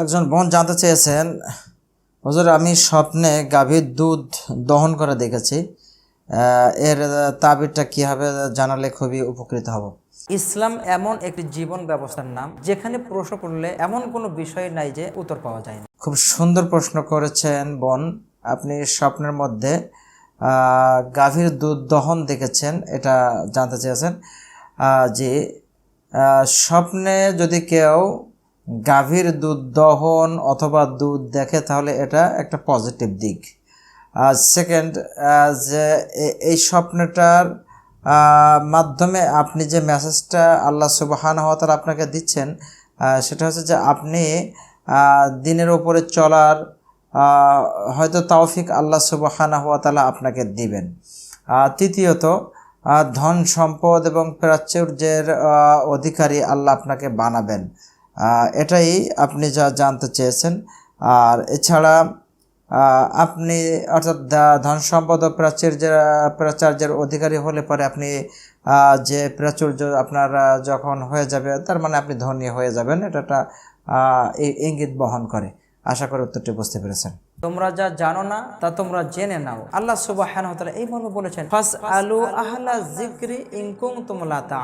একজন বোন জানতে চেয়েছেন হুজুর আমি স্বপ্নে গাভীর দুধ দহন করে দেখেছি। এর তাবিরটা কী হবে জানালে খুবই উপকৃত হব? ইসলাম এমন একটি জীবন ব্যবস্থার নাম যেখানে প্রশ্ন করলে এমন কোনো বিষয় নাই যে উত্তর পাওয়া যায় না। খুব সুন্দর প্রশ্ন করেছেন বোন। আপনি স্বপ্নের মধ্যে গাভীর দুধ দহন দেখেছেন এটা জানতে চেয়েছেন। যে স্বপ্নে যদি কেউ গাভীর দুধ দহন অথবা দুধ দেখে তাহলে এটা একটা পজিটিভ দিক। আর সেকেন্ড যে এই স্বপ্নটার মাধ্যমে আপনি যে মেসেজটা আল্লাহ সুবাহান হতাল আপনাকে দিচ্ছেন সেটা হচ্ছে যে আপনি দিনের ওপরে চলার হয়তো তৌফিক আল্লাহ সুবাহানা তালা আপনাকে দিবেন। তৃতীয়ত ধন সম্পদ এবং প্রাচুর্যের অধিকারী আল্লাহ আপনাকে বানাবেন। এটাই আপনি যা জানতে চেয়েছেন। আর এছাড়া আপনি অর্থাৎ ধন সম্পদ ও প্রাচুর্যের প্রাচার্যের অধিকারী হলে পরে আপনি যে প্রাচুর্য আপনার যখন হয়ে যাবে, তার মানে আপনি ধনী হয়ে যাবেন। এটা একটা ইঙ্গিত বহন করে। আশা করি উত্তরটি বুঝতে পেরেছেন। তোমরা যা জানো না, তা তোমরা জেনে নাও। আল্লাহ সুবাহ এই মর্মে বলেছেন ফাস আলু আহলা জিক্রি ইনকুম তোমলা তা